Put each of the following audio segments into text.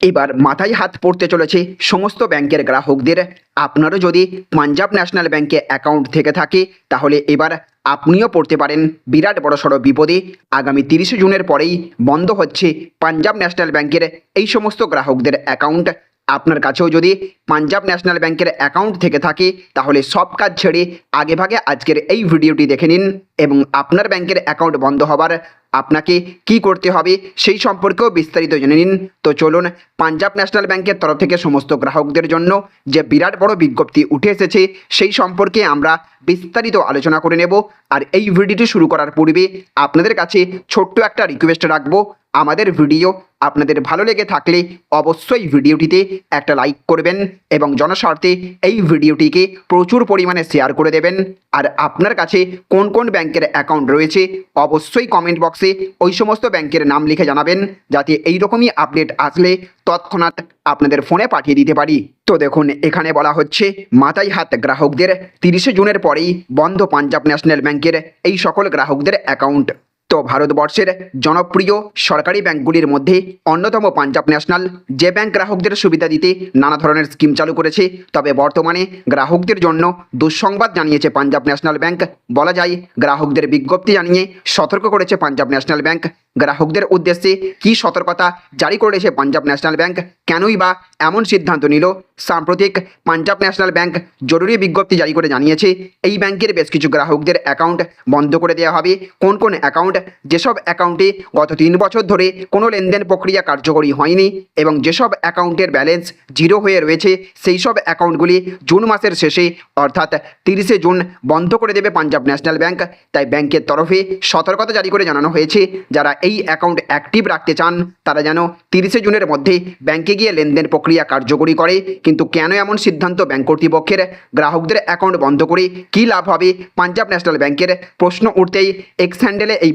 এবার মাথায় হাত পড়তে চলেছে সমস্ত ব্যাংকের গ্রাহকদের। আপনারও যদি পাঞ্জাব ন্যাশনাল ব্যাংকে অ্যাকাউন্ট থেকে থাকে, তাহলে এবার আপনিও পড়তে পারেন। বিরাট বড়সড় বিপদে আগামী তিরিশে জুনের পরেই বন্ধ হচ্ছে পাঞ্জাব ন্যাশনাল ব্যাংকের এই সমস্ত গ্রাহকদের অ্যাকাউন্ট। আপনার কাছেও যদি পাঞ্জাব ন্যাশনাল ব্যাংকের অ্যাকাউন্ট থেকে থাকে, তাহলে সব কাজ ছেড়ে আগেভাগে আজকের এই ভিডিওটি দেখে নিন এবং আপনার ব্যাংকের অ্যাকাউন্ট বন্ধ হবার আপনাকে কি করতে হবে সেই সম্পর্কেও বিস্তারিত জেনে নিন। তো চলুন, পাঞ্জাব ন্যাশনাল ব্যাংকের তরফ থেকে সমস্ত গ্রাহকদের জন্য যে বিরাট বড় বিজ্ঞপ্তি উঠে এসেছে, সেই সম্পর্কে আমরা বিস্তারিত আলোচনা করে নেব। আর এই ভিডিওটি শুরু করার পূর্বে আপনাদের কাছে ছোট্ট একটা রিকোয়েস্ট রাখব। আমাদের ভিডিও আপনাদের ভালো লেগে থাকলে অবশ্যই ভিডিওটিতে একটা লাইক করবেন এবং জনস্বার্থে এই ভিডিওটিকে প্রচুর পরিমাণে শেয়ার করে দেবেন। আর আপনার কাছে কোন কোন ব্যাংকের অ্যাকাউন্ট রয়েছে অবশ্যই কমেন্ট বক্সে ওই সমস্ত ব্যাংকের নাম লিখে জানাবেন, যাতে এই রকমই আপডেট আসলে তৎক্ষণাৎ আপনাদের ফোনে পাঠিয়ে দিতে পারি। তো দেখুন, এখানে বলা হচ্ছে, মাথায় হাত গ্রাহকদের তিরিশে জুনের পরেই বন্ধ পাঞ্জাব ন্যাশনাল ব্যাংকের এই সকল গ্রাহকদের অ্যাকাউন্ট তো ভারতবর্ষের জনপ্রিয় সরকারি ব্যাংকগুলির মধ্যে অন্যতম পাঞ্জাব ন্যাশনাল, যে ব্যাংক গ্রাহকদের সুবিধা দিতে নানা ধরনের স্কিম চালু করেছে। তবে বর্তমানে গ্রাহকদের জন্য দুঃসংবাদ জানিয়েছে পাঞ্জাব ন্যাশনাল ব্যাংক। বলা যায়, গ্রাহকদের বিজ্ঞপ্তি জানিয়ে সতর্ক করেছে পাঞ্জাব ন্যাশনাল ব্যাংক। গ্রাহকদের উদ্দেশ্যে কি সতর্কতা জারি করেছে পাঞ্জাব ন্যাশনাল ব্যাংক, কেনই বা এমন সিদ্ধান্ত নিল? সাম্প্রতিক পাঞ্জাব ন্যাশনাল ব্যাংক জরুরি বিজ্ঞপ্তি জারি করে জানিয়েছে, এই ব্যাংকের বেশ কিছু গ্রাহকদের অ্যাকাউন্ট বন্ধ করে দেওয়া হবে। কোন কোন অ্যাকাউন্ট যেসব অ্যাকাউন্টে গত তিন বছর ধরে কোনো লেনদেন প্রক্রিয়া কার্যকরী হয়নি এবং যেসব অ্যাকাউন্টের ব্যালেন্স জিরো হয়ে রয়েছে, সেই সব অ্যাকাউন্টগুলি জুন মাসের শেষে, অর্থাৎ তিরিশে জুন, বন্ধ করে দেবে পাঞ্জাব ন্যাশনাল ব্যাংক। তাই ব্যাংকের তরফে সতর্কতা জারি করে জানানো হয়েছে, যারা এই অ্যাকাউন্ট অ্যাক্টিভ রাখতে চান, তারা যেন তিরিশে জুনের মধ্যে ব্যাংকে গিয়ে লেনদেন প্রক্রিয়া কার্যকরী করে। কিন্তু কেন এমন সিদ্ধান্ত ব্যাংক কর্তৃপক্ষের? গ্রাহকদের অ্যাকাউন্ট বন্ধ করে কী লাভ হবে? পাঞ্জাব ন্যাশনাল ব্যাংকের প্রশ্ন উঠতেই এক্স হ্যান্ডেলে এই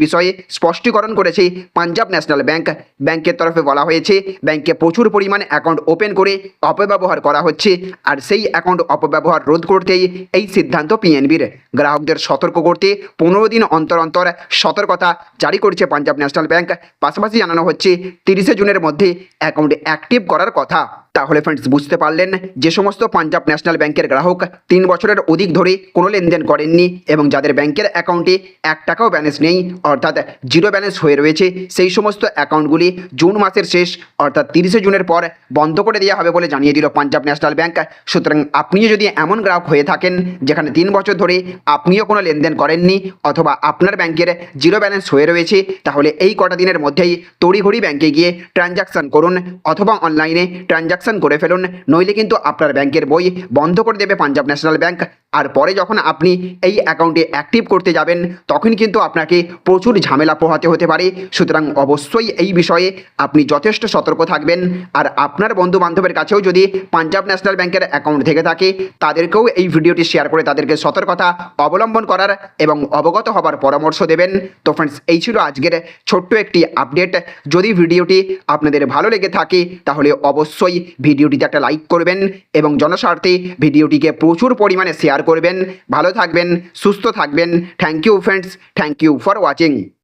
স্পষ্টীকরণ করেছে পাঞ্জাব ন্যাশনাল ব্যাংক। ব্যাংকের তরফে বলা হয়েছে, ব্যাংকে প্রচুর পরিমাণে অ্যাকাউন্ট ওপেন করে অপব্যবহার করা হচ্ছে আর সেই অ্যাকাউন্ট অপব্যবহার রোধ করতেই এই সিদ্ধান্ত পিএনবির গ্রাহকদের সতর্ক করতে পনেরো দিন অন্তর অন্তর সতর্কতা জারি করেছে পাঞ্জাব ন্যাশনাল ব্যাংক। পাশাপাশি জানানো হচ্ছে, তিরিশে জুনের মধ্যে অ্যাকাউন্ট অ্যাক্টিভ করার কথা। তাহলে ফ্রেন্ডস বুঝতে পারলেন যে সমস্ত পাঞ্জাব ন্যাশনাল ব্যাংকের গ্রাহক তিন বছরের অধিক ধরে কোনো লেনদেন করেননি এবং যাদের ব্যাংকের অ্যাকাউন্টে এক টাকাও ব্যালেন্স নেই, অর্থাৎ জিরো ব্যালেন্স হয়ে রয়েছে, সেই সমস্ত অ্যাকাউন্টগুলি জুন মাসের শেষ, অর্থাৎ তিরিশে জুনের পর বন্ধ করে দেওয়া হবে বলে জানিয়ে দিল পাঞ্জাব ন্যাশনাল ব্যাংক সুতরাং আপনিও যদি এমন গ্রাহক হয়ে থাকেন যেখানে তিন বছর ধরে আপনিও কোনো লেনদেন করেননি অথবা আপনার ব্যাংকের জিরো ব্যালেন্স হয়ে রয়েছে, তাহলে এই কটা দিনের মধ্যেই তড়িঘড়ি ব্যাংকে গিয়ে ট্রানজাকশান করুন অথবা অনলাইনে ট্রানজাকশান করে ফেলুন, নইলে কিন্তু আপনার ব্যাংকের বই বন্ধ করে দেবে পাঞ্জাব ন্যাশনাল ব্যাংক। আর পরে যখন আপনি এই অ্যাকাউন্টে অ্যাক্টিভ করতে যাবেন, তখন কিন্তু আপনাকে প্রচুর ঝামেলা পোহাতে হতে পারে। সুতরাং অবশ্যই এই বিষয়ে আপনি যথেষ্ট সতর্ক থাকবেন। আর আপনার বন্ধু বান্ধবের কাছেও যদি পাঞ্জাব ন্যাশনাল ব্যাংকের অ্যাকাউন্ট থেকে থাকে, তাদেরকেও এই ভিডিওটি শেয়ার করে তাদেরকে সতর্কতা অবলম্বন করার এবং অবগত হবার পরামর্শ দেবেন। তো ফ্রেন্ডস এই ছিল আজকের ছোট্ট একটি আপডেট যদি ভিডিওটি আপনাদের ভালো লেগে থাকে, তাহলে অবশ্যই ভিডিওটিতে একটা লাইক করবেন এবং জনস্বার্থে ভিডিওটিকে প্রচুর পরিমাণে শেয়ার করবেন। ভালো থাকবেন, সুস্থ থাকবেন। Thank you friends thank you for watching